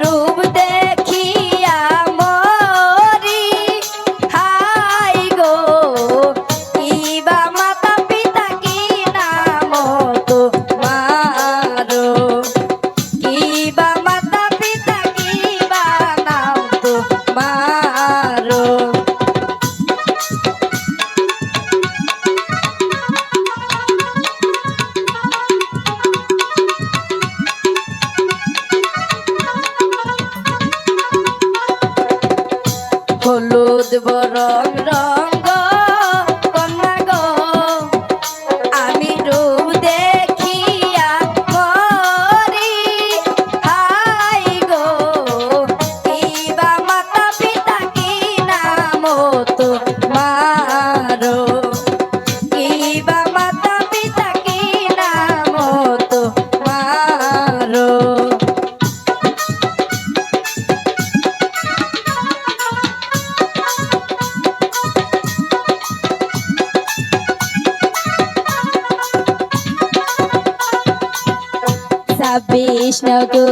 ডুবতে বড়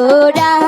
ঘোড়া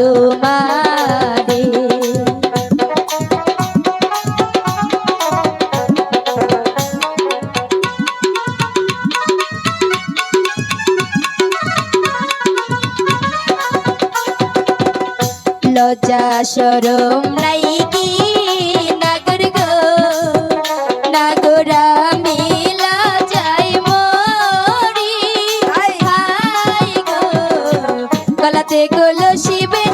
তোমারে। লজ্জা সরম নাই কি নাগর গো? নাগরা কলাতে গুলো শিবে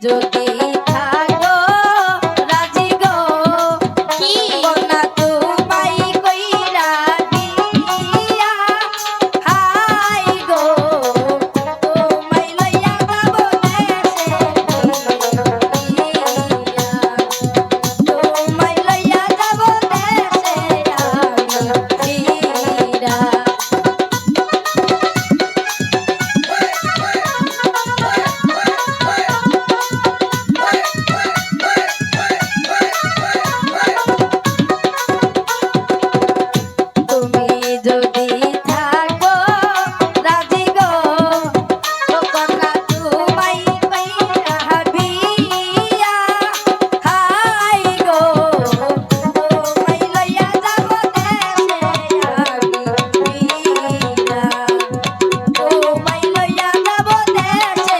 do.